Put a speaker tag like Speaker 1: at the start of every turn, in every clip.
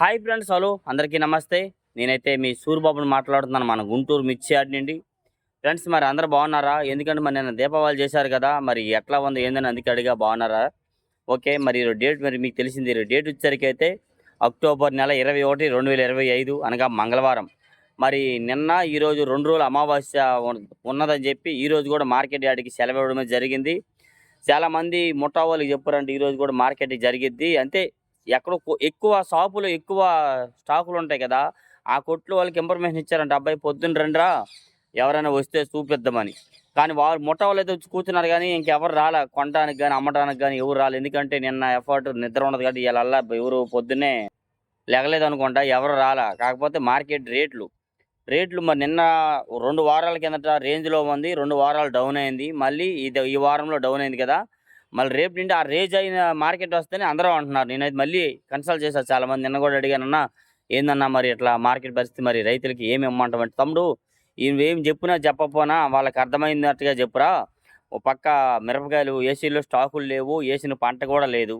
Speaker 1: Hi friends hello. అందరికీ నమస్తే. నేనైతే మీ సూర్యబాబుని మాట్లాడుతున్నాను. మన గుంటూరు మిర్చి నుండి. ఫ్రెండ్స్ మరి అందరు బాగున్నారా? ఎందుకంటే మరి నేను దీపావళి చేశారు కదా మరి ఎట్లా ఉంది ఏందని అందుకే అడిగా బాగున్నారా? ఓకే మరి డేట్ మరి మీకు తెలిసింది. డేట్ వచ్చేసరికి అయితే అక్టోబర్ నెల ఇరవై ఒకటి రెండు వేల ఇరవై ఐదు అనగా మంగళవారం. మరి నిన్న ఈరోజు రెండు రోజులు అమావాస్య ఉన్నదని చెప్పి ఈరోజు కూడా మార్కెట్ యార్డ్కి సెలవు ఇవ్వడం జరిగింది. చాలామంది ముఠా వాళ్ళకి చెప్పారంటే ఈరోజు కూడా మార్కెట్ జరిగిద్ది. అంటే ఎక్కడో ఎక్కువ షాపులు ఎక్కువ స్టాకులు ఉంటాయి కదా ఆ కొట్లు వాళ్ళకి ఇన్ఫర్మేషన్ ఇచ్చారంట. అబ్బాయి పొద్దున్న రండిరా ఎవరైనా వస్తే చూపిద్దామని. కానీ వాళ్ళు ముఠా వాళ్ళు అయితే వచ్చి కూర్చున్నారు కానీ ఇంకెవరు రాలే. కొనడానికి కానీ అమ్మడానికి కానీ ఎవరు రాలే. ఎందుకంటే నిన్న ఎఫర్ట్ నిద్ర ఉండదు కాబట్టి ఇలా ఎవరు పొద్దున్నే లెగలేదు అనుకుంటా ఎవరు రాలా. కాకపోతే మార్కెట్ రేట్లు. రేట్లు మరి నిన్న రెండు వారాల కిందట రేంజ్లో ఉంది రెండు వారాలు డౌన్ అయింది. మళ్ళీ ఇది ఈ వారంలో డౌన్ అయింది కదా మళ్ళీ రేపు నుండి ఆ రేజ్ అయిన మార్కెట్ వస్తేనే అందరూ అంటున్నారు. నేనైతే మళ్ళీ కన్సల్ట్ చేశాను. చాలా మంది నిన్న కూడా అడిగానన్నా ఏందన్నా మరి ఇట్లా మార్కెట్ పరిస్థితి మరి రైతులకి ఏమి ఇమ్మంటామంటే తమ్ముడు ఏం చెప్పినా చెప్పపోనా వాళ్ళకి అర్థమైనట్టుగా చెప్పురా. ఓ పక్క మిరపకాయలు ఏసీలో స్టాకులు లేవు వేసిన పంట కూడా లేదు.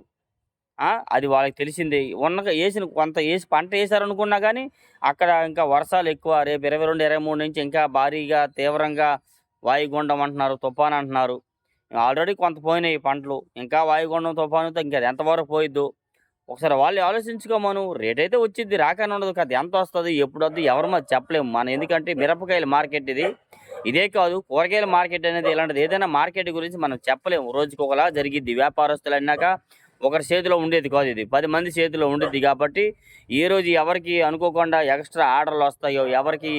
Speaker 1: అది వాళ్ళకి తెలిసింది. ఉన్న వేసిన కొంత వేసి పంట వేసారనుకున్నా కానీ అక్కడ ఇంకా వర్షాలు ఎక్కువ. రేపు ఇరవై రెండు ఇరవై మూడు నుంచి ఇంకా భారీగా తీవ్రంగా వాయుగుండం అంటున్నారు తుఫాన్ అంటున్నారు. ఆల్రెడీ కొంత పోయినాయి పంటలు. ఇంకా వాయుగుండం తుఫానుతో ఇంకా ఎంతవరకు పోయిద్దు. ఒకసారి వాళ్ళు ఆలోచించుకోమను రేట్ అయితే వచ్చింది రాకనే ఉండదు కదా. ఎంత వస్తుంది ఎప్పుడు వద్దు ఎవరు మాది చెప్పలేము మనం. ఎందుకంటే మిరపకాయల మార్కెట్ ఇది. ఇదే కాదు కూరగాయల మార్కెట్ అనేది ఇలాంటిది. ఏదైనా మార్కెట్ గురించి మనం చెప్పలేము రోజుకి ఒకలా జరిగిద్ది. వ్యాపారస్తులు అన్నాక ఒకరి చేతిలో ఉండేది కాదు ఇది. పది మంది చేతిలో ఉండేది కాబట్టి ఏ రోజు ఎవరికి అనుకోకుండా ఎక్స్ట్రా ఆర్డర్లు వస్తాయో ఎవరికి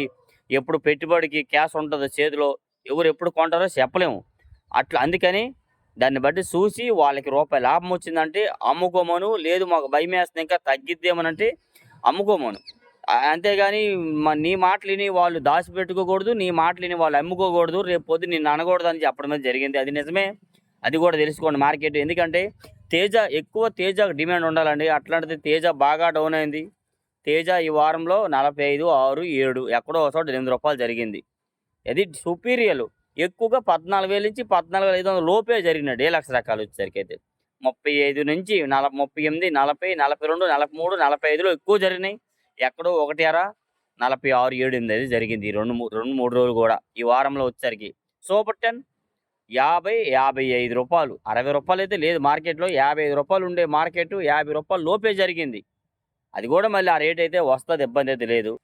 Speaker 1: ఎప్పుడు పెట్టుబడికి క్యాష్ ఉంటుందో చేతిలో ఎవరు ఎప్పుడు కొంటారో చెప్పలేము. అట్లా అందుకని దాన్ని బట్టి చూసి వాళ్ళకి రూపాయి లాభం వచ్చిందంటే అమ్ముకోమను లేదు మాకు భయం వేస్తుంది ఇంకా తగ్గిద్దేమనంటే అమ్ముకోమను. అంతేగాని మ- నీ మాటలు విని వాళ్ళు దాచిపెట్టుకోకూడదు నీ మాటలు విని వాళ్ళు అమ్ముకోకూడదు రేపు పొద్దు నిన్ను అనకూడదు అని చెప్పడం జరిగింది. అది నిజమే అది కూడా తెలుసుకోండి మార్కెట్. ఎందుకంటే తేజ ఎక్కువ తేజ డిమాండ్ ఉండాలండి. అట్లాంటిది తేజ బాగా డౌన్ అయింది. తేజ ఈ వారంలో నలభై ఐదు ఆరు ఏడు ఎక్కడో ఒక చోట ఎనిమిది రూపాయలు జరిగింది. అది సుపీరియలు. ఎక్కువగా పద్నాలుగు వేల నుంచి పద్నాలుగు వేల ఐదు వందల లోపే జరిగినాడు. ఏ లక్ష రకాలు వచ్చేసరికి అయితే. ముప్పై ఐదు నుంచి నలభై ముప్పై ఎనిమిది నలభై నలభై రెండు నలభై మూడు నలభై ఐదులో ఎక్కువ జరిగినాయి. ఎక్కడో ఒకటి అరా నలభై ఆరు ఏడు ఎనిమిది అది జరిగింది ఈ రెండు మూ- రెండు మూడు రోజులు కూడా ఈ వారంలో వచ్చేసరికి. సూపర్ టెన్ యాభై యాభై ఐదు రూపాయలు. అరవై రూపాయలు అయితే లేదు మార్కెట్లో యాభై ఐదు రూపాయలు ఉండే మార్కెట్ యాభై రూపాయలు లోపే జరిగింది. అది కూడా మళ్ళీ ఆ రేట్ అయితే వస్తుంది ఇబ్బంది అయితే లేదు.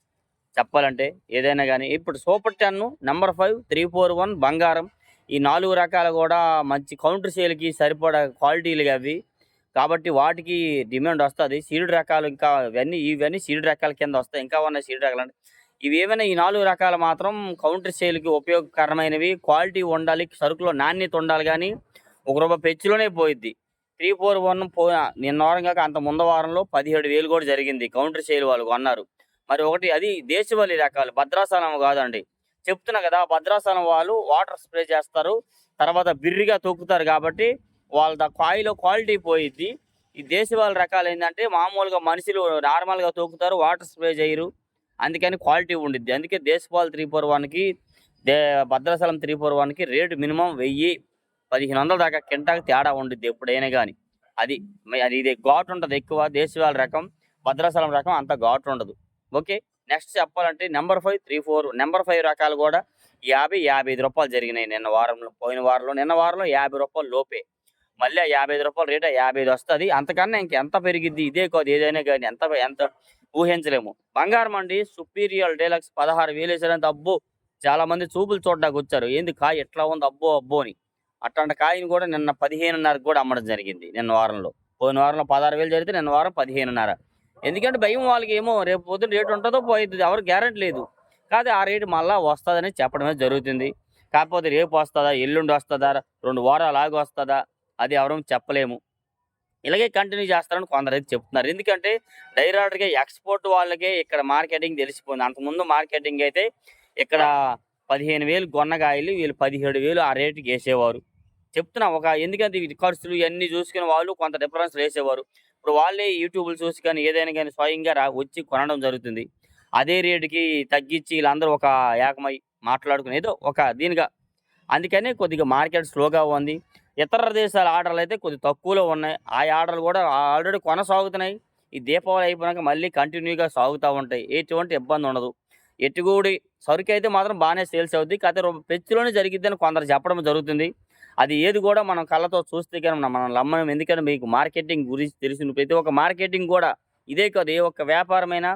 Speaker 1: చెప్పాలంటే ఏదైనా కానీ ఇప్పుడు super ten number five three four one బంగారం. ఈ నాలుగు రకాలు కూడా మంచి కౌంటర్ సేల్కి సరిపడా క్వాలిటీలు అవి. కాబట్టి వాటికి డిమాండ్ వస్తుంది. సీడ్ రకాలు ఇంకా ఇవన్నీ ఇవన్నీ సీడ్ రకాల కింద వస్తాయి. ఇంకా ఉన్నాయి సీడ్ రకాలు అంటే ఇవి ఏమైనా ఈ నాలుగు రకాలు మాత్రం కౌంటర్ సేల్కి ఉపయోగకరమైనవి. క్వాలిటీ ఉండాలి సరుకులో నాణ్యత ఉండాలి కానీ ఒక రూపాయి పెచ్చులోనే పోయిద్ది. త్రీ ఫోర్ వన్ పో నిన్న వారం కాక అంత ముందు వారంలో పదిహేడు వేలు కూడా జరిగింది కౌంటర్ సేల్ వాళ్ళు కొన్నారు. మరి ఒకటి అది దేశవాళీ రకాలు. భద్రాసనం కాదండి. చెప్తున్నా కదా భద్రాసనం వాళ్ళు వాటర్ స్ప్రే చేస్తారు. తర్వాత బిర్రిగా తొక్కుతారు కాబట్టి వాళ్ళ కాయిలో క్వాలిటీ పోయిద్ది. ఈ దేశవాళీ రకాలు ఏంటంటే మామూలుగా మనుషులు నార్మల్గా తొక్కుతారు వాటర్ స్ప్రే చేయరు. అందుకని క్వాలిటీ ఉండిద్ది. అందుకే దేశపాల్ త్రీ ఫోర్ వన్కి దే భద్రాచలం త్రీ ఫోర్ వన్కి రేటు మినిమం వెయ్యి పదిహేను వందల దాకా కింటాకి తేడా ఉండిద్ది ఎప్పుడైనా కానీ అది అది ఇది ఘాటు ఉంటుంది ఎక్కువ. దేశవాళీ రకం భద్రాచలం రకం అంత ఘాటు ఉండదు. ఓకే నెక్స్ట్ చెప్పాలంటే number five three four. Number five రకాలు కూడా యాభై యాభై ఐదు రూపాయలు జరిగినాయి నిన్న వారంలో పోయిన వారంలో. నిన్న వారంలో యాభై రూపాయలు లోపే. మళ్ళీ యాభై ఐదు రూపాయలు రేట్ యాభై ఐదు వస్తుంది. అంతకన్నా ఇంకెంత పెరిగిద్ది? ఇదే కాదు ఏదైనా కానీ ఎంత ఎంత ఊహించలేము. బంగారం అండి సుపీరియర్ డీలక్స్ పదహారు వేలు వేసారంత అబ్బో చాలా మంది చూపులు చూడడానికి వచ్చారు. ఏంది కాయ ఎట్లా ఉంది? అబ్బో అబ్బో అని. అట్లాంటి కాయని కూడా నిన్న పదిహేనున్నరకు కూడా అమ్మడం జరిగింది నిన్న వారంలో. పోయిన వారంలో పదహారు వేలు జరిగితే నిన్న వారం పదిహేనున్నర. ఎందుకంటే భయం వాళ్ళకి ఏమో రేపు పొద్దున్న రేటు ఉంటుందో పోయిద్ది ఎవరు గ్యారెంటీ లేదు. కాదు ఆ రేటు మళ్ళీ వస్తుందని చెప్పడమే జరుగుతుంది. కాకపోతే రేపు వస్తుందా ఎల్లుండి వస్తుందా రెండు వారాలు ఆగి వస్తుందా అది ఎవరూ చెప్పలేము. ఇలాగే కంటిన్యూ చేస్తారని కొందరైతే చెప్తున్నారు. ఎందుకంటే డైరెక్ట్గా ఎక్స్పోర్ట్ వాళ్ళకే ఇక్కడ మార్కెటింగ్ తెలిసిపోయింది. అంతకుముందు మార్కెటింగ్ అయితే ఇక్కడ పదిహేను వేలు గొన్నగాయలు వీళ్ళు పదిహేడు వేలు ఆ రేటుకి వేసేవారు. చెప్తున్నా ఒక ఎందుకంటే వీటి ఖర్చులు ఇవన్నీ చూసుకుని వాళ్ళు కొంత డిఫరెన్స్ వేసేవారు. ఇప్పుడు వాళ్ళే యూట్యూబ్లు చూసి కానీ ఏదైనా కానీ స్వయంగా రా వచ్చి కొనడం జరుగుతుంది. అదే రేటుకి తగ్గించి వీళ్ళందరూ ఒక ఏకమై మాట్లాడుకుని ఏదో ఒక దీనిగా. అందుకనే కొద్దిగా మార్కెట్ స్లోగా ఉంది. ఇతర దేశాల ఆర్డర్లు అయితే కొద్ది తక్కువలో ఉన్నాయి. ఆ ఆర్డర్లు కూడా ఆల్రెడీ కొనసాగుతున్నాయి. ఈ దీపావళి అయిపోయినాక మళ్ళీ కంటిన్యూగా సాగుతూ ఉంటాయి. ఎటువంటి ఇబ్బంది ఉండదు. ఎట్టుగూడి సరుకు అయితే మాత్రం బాగానే సేల్స్ అవుద్ది. కాకపోతే పెచ్చులోనే జరిగిద్దని కొందరు చెప్పడం జరుగుతుంది. అది ఏది కూడా మనం కళ్ళతో చూస్తే కానీ మనం- మనం నమ్మడం ఎందుకంటే మీకు మార్కెటింగ్ గురించి తెలిసిన ప్రతి ఒక్క మార్కెటింగ్ కూడా ఇదే కాదు ఏ ఒక్క వ్యాపారమైనా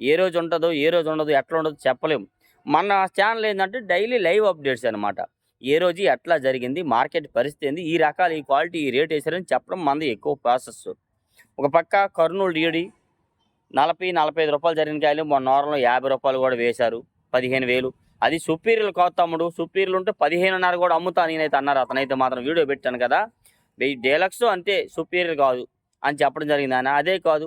Speaker 1: ఏ రోజు ఉంటుందో ఏ రోజు ఉండదు ఎట్లా ఉండదు చెప్పలేము మన ఛానల్ ఏంటంటే డైలీ లైవ్ అప్డేట్స్ అనమాట ఏ రోజు ఎట్లా జరిగింది మార్కెట్ పరిస్థితి ఏంది ఈ రకాల ఈ క్వాలిటీ ఈ రేట్ వేసారని చెప్పడం మంది ఎక్కువ ప్రాసెస్. ఒక పక్క కర్నూలు డిడి నలభై నలభై ఐదు రూపాయలు జరిగిన కాయలు మొన్న వారంలో యాభై రూపాయలు కూడా వేశారు. పదిహేను వేలు. అది సుపీరియల్ కాదు తమ్ముడు. సుపీరియల్ ఉంటే పదిహేనున్నర కూడా అమ్ముతా నేనైతే అన్నారు. అతనైతే మాత్రం వీడియో పెట్టాను కదా. వెయ్యి డేలక్స్ అంతే సుపీరియల్ కాదు అని చెప్పడం జరిగింది ఆయన. అదే కాదు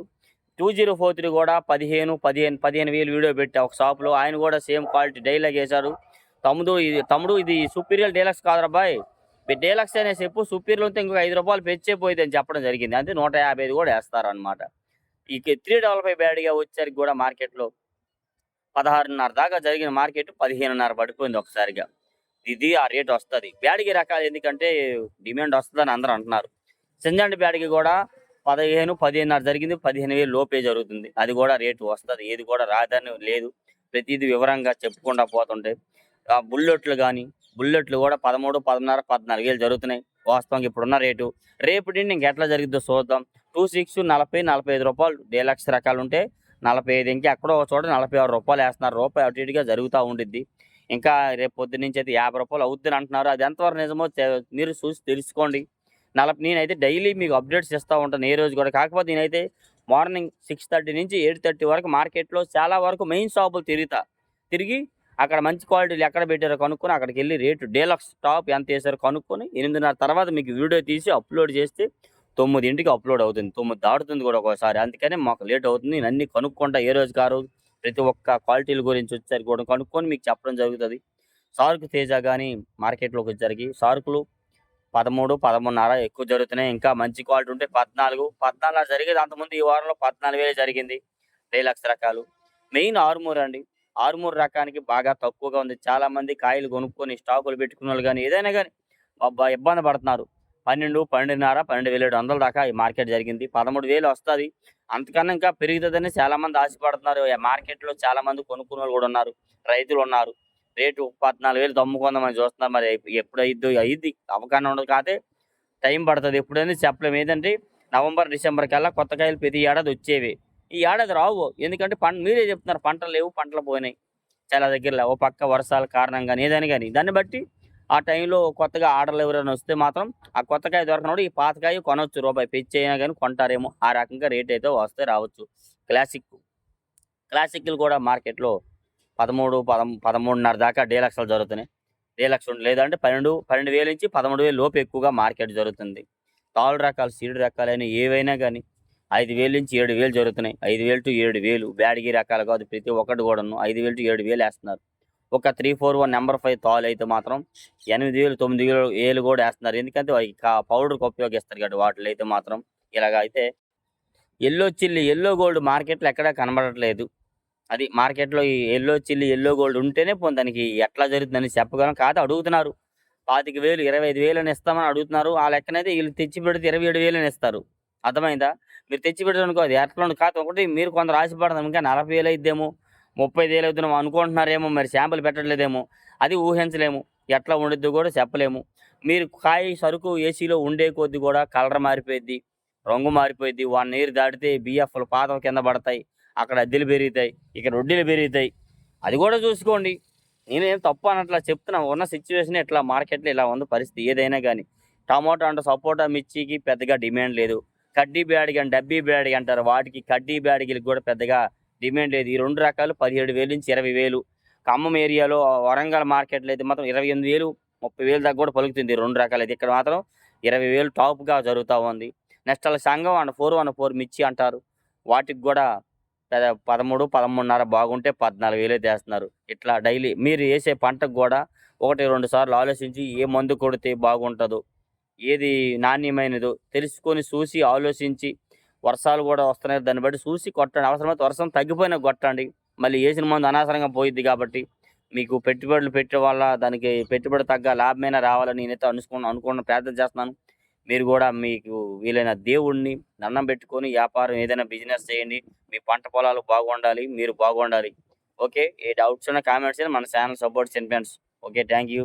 Speaker 1: టూ జీరో ఫోర్ త్రీ కూడా పదిహేను పదిహేను పదిహేను వేలు వీడియో పెట్టా ఒక షాప్లో. ఆయన కూడా సేమ్ క్వాలిటీ డైలాగ్ వేశారు. తమ్ముడు ఇది తమ్ముడు ఇది సుపీరియల్ డీలక్స్ కాదురా బాయ్. డీలక్స్ అనే చెప్పు సుపీరియర్ ఉంటే ఇంకొక ఐదు రూపాయలు పెంచేపోయింది అని చెప్పడం జరిగింది. అంటే నూట యాభై ఐదు కూడా వేస్తారనమాట ఈ త్రీ డబల్ బ్యాడ్గా వచ్చేసరికి కూడా మార్కెట్లో పదహారున్నర దాకా జరిగిన మార్కెట్ పదిహేనున్నర పడిపోయింది ఒకసారిగా. ఇది ఆ రేట్ వస్తుంది. బ్యాడిగి రకాలు ఎందుకంటే డిమాండ్ వస్తుందని అందరూ అంటున్నారు. సింజండి బ్యాడిగి కూడా పదిహేను పదిహేనున్నర జరిగింది. పదిహేను వేలు లోపే జరుగుతుంది. అది కూడా రేటు వస్తుంది. ఏది కూడా రాదని లేదు. ప్రతిదీ వివరంగా చెప్పుకుంటా పోతుంటే. ఆ బుల్లెట్లు కానీ బుల్లెట్లు కూడా పదమూడు పదన్నర పద్నాలుగు వేలు జరుగుతున్నాయి. వాస్తవంగా ఇప్పుడున్న రేటు రేపు ఇంకా ఎట్లా జరిగిద్దో చూద్దాం. టూ సిక్స్ నలభై నలభై ఐదు రూపాయలు డీలక్స్ రకాలు ఉంటే నలభై ఐదు ఇంకా ఎక్కడో చోట నలభై ఆరు రూపాయలు వేస్తున్నారు. రూపాయి అటు ఇటుగా జరుగుతూ ఉండిద్ది. ఇంకా రేపు పొద్దు నుంచి అయితే యాభై రూపాయలు అవుద్దని అంటున్నారు. అది ఎంతవరకు నిజమో మీరు చూసి తెలుసుకోండి. నలభై నేనైతే డైలీ మీకు అప్డేట్స్ ఇస్తూ ఉంటాను ఏ రోజు కూడా. కాకపోతే నేనైతే మార్నింగ్ సిక్స్ థర్టీ నుంచి ఎయిట్ థర్టీ వరకు మార్కెట్లో చాలా వరకు మెయిన్ షాపులు తిరుగుతా. తిరిగి అక్కడ మంచి క్వాలిటీలు ఎక్కడ పెట్టారో కనుక్కొని అక్కడికి వెళ్ళి రేటు డేలక్స్ టాప్ ఎంత వేసారో కనుక్కొని ఎనిమిదిన్నర తర్వాత మీకు వీడియో తీసి అప్లోడ్ చేస్తే తొమ్మిదింటికి అప్లోడ్ అవుతుంది. తొమ్మిది దాటుతుంది కూడా ఒకసారి. అందుకనే మాకు లేట్ అవుతుంది. నేను అన్ని కనుక్కుంటా ఏ రోజు కారు ప్రతి ఒక్క క్వాలిటీల గురించి వచ్చేసరికి కూడా కనుక్కొని మీకు చెప్పడం జరుగుతుంది. సార్కు తేజ కానీ మార్కెట్లోకి వచ్చేసరికి సార్కులు పదమూడు పదమూడున్నర ఎక్కువ జరుగుతున్నాయి. ఇంకా మంచి క్వాలిటీ ఉంటే పద్నాలుగు. పద్నాలుగు జరిగేది అంతకుముందు ఈ వారంలో పద్నాలుగు వేలు జరిగింది. డైలాక్స్ రకాలు. మెయిన్ ఆరుమూరు అండి. ఆరుమూరు రకానికి బాగా తక్కువగా ఉంది. చాలా మంది కాయలు కొనుక్కొని స్టాకులు పెట్టుకున్న వాళ్ళు కానీ ఏదైనా కానీ అబ్బా ఇబ్బంది పడుతున్నారు. పన్నెండు పన్నెండున్నర పన్నెండు వేల ఏడు వందల దాకా ఈ మార్కెట్ జరిగింది. పదమూడు వేలు వస్తుంది. అంతకన్నా ఇంకా పెరుగుతుందని చాలా మంది ఆశపడుతున్నారు మార్కెట్లో చాలా మంది కొనుక్కునే వాళ్ళు కూడా ఉన్నారు. రైతులు ఉన్నారు. రేటు పద్నాలుగు వేలు తమ్ముకుందామని చూస్తున్నారు. మరి ఎప్పుడు అయ్యిద్దో అయ్యిద్ది. అవగాహన ఉండదు కాదే టైం పడుతుంది. ఎప్పుడైనా చెప్పలేము ఏంటంటే నవంబర్ డిసెంబర్ కల్లా కొత్త కాయలు ప్రతి ఏడాది వచ్చేవి. ఈ ఏడాది రావు. ఎందుకంటే పంట మీరే చెప్తున్నారు. పంటలు లేవు పంటలు పోయినాయి. చాలా దగ్గర ఓ పక్క వర్షాల కారణంగా ఏదని కానీ దాన్ని బట్టి ఆ టైంలో కొత్తగా ఆర్డర్లు ఎవరైనా వస్తే మాత్రం ఆ కొత్తకాయ దొరకనప్పుడు ఈ పాతకాయ కొనవచ్చు రూపాయి పెంచి అయినా కానీ కొంటారేమో. ఆ రకంగా రేట్ అయితే వస్తే రావచ్చు. క్లాసిక్ క్లాసిక్లు కూడా మార్కెట్లో పదమూడు పదం పదమూడున్నర దాకా డీలక్స్లు జరుగుతున్నాయి. డీలక్స్ లేదంటే పన్నెండు పన్నెండు వేల నుంచి పదమూడు వేలు లోపు ఎక్కువగా మార్కెట్ జరుగుతుంది. తాళ్ళు రకాలు సీడ్ రకాలైన ఏవైనా కానీ ఐదు వేలు నుంచి ఏడు వేలు జరుగుతున్నాయి. ఐదు వేలు టు ఏడు వేలు. బ్యాడిగి రకాలు కాదు ప్రతి ఒక్కటి కూడాను ఐదు వేలు టు ఏడు వేలు వేస్తున్నారు. ఒక three four one number five తాళ్ళు అయితే మాత్రం ఎనిమిది వేలు తొమ్మిది వేలు వేలు కూడా వేస్తున్నారు. ఎందుకంటే పౌడర్కి ఉపయోగిస్తారు కాబట్టి వాటిలో అయితే మాత్రం. ఇలాగ అయితే ఎల్లో చిల్లి ఎల్లో గోల్డ్ మార్కెట్లో ఎక్కడా కనబడట్లేదు. అది మార్కెట్లో ఈ ఎల్లో చిల్లి ఎల్లో గోల్డ్ ఉంటేనే పోనీ దానికి ఎట్లా జరుగుతుందని చెప్పగలం. కాదు అడుగుతున్నారు. పాతిక వేలు ఇరవై ఐదు వేలు అని ఇస్తామని అడుగుతున్నారు. ఆ లెక్కనైతే వీళ్ళు తెచ్చి పెడితే ఇరవై ఏడు వేలు అని ఇస్తారు. అర్థమైందా? మీరు తెచ్చి పెడితే అనుకో అది ఎట్లా ఉండదు కాదు ఒకటి మీరు కొందరు ఆశపడదాం ఇంకా నలభై వేలు అయిద్దేమో. ముప్పై వేలు అవుతున్నాం అనుకుంటున్నారేమో మరి శాంపుల్ పెట్టట్లేదేమో అది ఊహించలేము ఎట్లా ఉండిద్దో కూడా చెప్పలేము. మీరు కాయ సరుకు ఏసీలో ఉండే కొద్ది కూడా కలర్ మారిపోయింది రంగు మారిపోయింది వన్ ఇయర్ దాటితే బిఎఫ్లు పాతం కింద పడతాయి అక్కడ అద్దెలు పెరుగుతాయి ఇక్కడ వడ్డీలు పెరుగుతాయి. అది కూడా చూసుకోండి. నేనేం తప్పు అనట్లా చెప్తున్నా ఉన్న సిచ్యువేషన్ ఇట్లా మార్కెట్లో ఇలా ఉంది పరిస్థితి ఏదైనా కానీ. టమాటో అంటే సపోటా మిర్చికి పెద్దగా డిమాండ్ లేదు. కడ్డీ బ్యాడిగి అని డబ్బీ బ్యాడిగి అంటారు వాటికి కడ్డీ బ్యాడిగిలకు కూడా పెద్దగా డిమాండ్ లేదు. ఈ రెండు రకాలు పదిహేడు వేలు నుంచి ఇరవై వేలు. ఖమ్మం ఏరియాలో వరంగల్ మార్కెట్లో అయితే మాత్రం ఇరవై ఎనిమిది వేలు ముప్పై వేలు దాకా కూడా పలుకుతుంది రెండు రకాలు అయితే. ఇక్కడ మాత్రం ఇరవై వేలు టాప్గా జరుగుతూ ఉంది. నెక్స్ట్ అలా సంఘం అండ్ ఫోర్ వన్ ఫోర్ మిర్చి అంటారు. వాటికి కూడా పదమూడు పదమూడున్నర బాగుంటే పద్నాలుగు వేలే చేస్తున్నారు ఇట్లా డైలీ మీరు వేసే పంటకు కూడా ఒకటి రెండు సార్లు ఆలోచించి ఏ మందు కొడితే బాగుంటుందో ఏది నాణ్యమైనదో తెలుసుకొని చూసి ఆలోచించి వర్షాలు కూడా వస్తున్నాయి. దాన్ని బట్టి చూసి కొట్టండి. అవసరమైతే వర్షం తగ్గిపోయినా కొట్టండి. మళ్ళీ వేసిన మందు అనవసరంగా పోయిద్ది కాబట్టి మీకు పెట్టుబడులు పెట్టే వల్ల దానికి పెట్టుబడి తగ్గ లాభమైనా రావాలని నేనైతే అనుకున్న అనుకున్న ప్రయత్నం చేస్తున్నాను. మీరు కూడా మీకు వీలైన దేవుడిని దండం పెట్టుకొని వ్యాపారం ఏదైనా బిజినెస్ చేయండి. మీ పంట పొలాలు బాగుండాలి మీరు బాగుండాలి. ఓకే? ఏ డౌట్స్ ఉన్న కామెంట్స్ మన ఛానల్ సపోర్ట్ చేయండి ఫ్రెండ్స్. ఓకే? Thank you.